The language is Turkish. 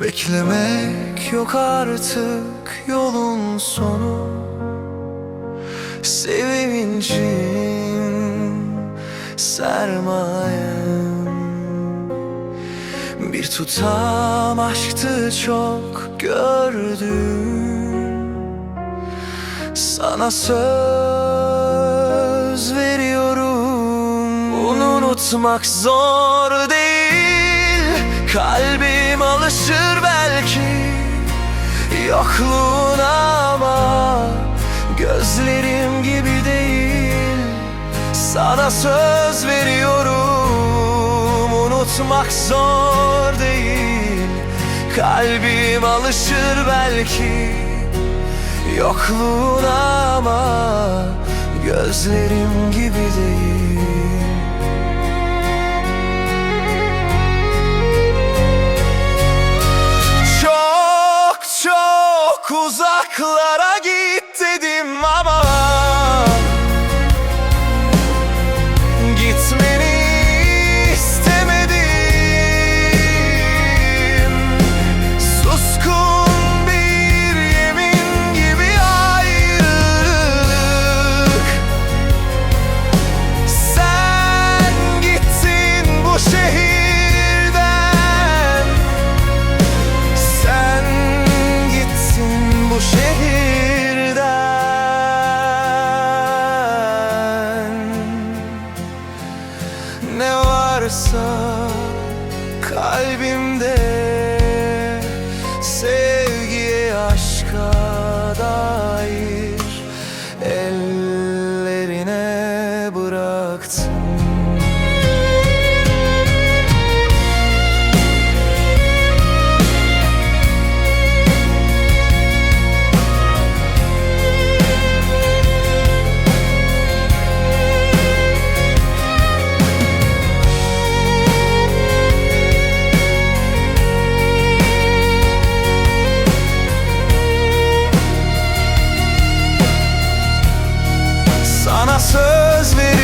Beklemek yok artık yolun sonu. Sevincim sermayem. Bir tutam aşktı çok gördüm. Sana söz veriyorum Bunu unutmak zor değil. Kalbim alışır belki Yokluğuna ama Gözlerim gibi değil. Sana söz veriyorum Unutmak zor değil. Kalbim alışır belki Yokluğuna ama Gözlerim gibi değil uzaklara kalbimde. was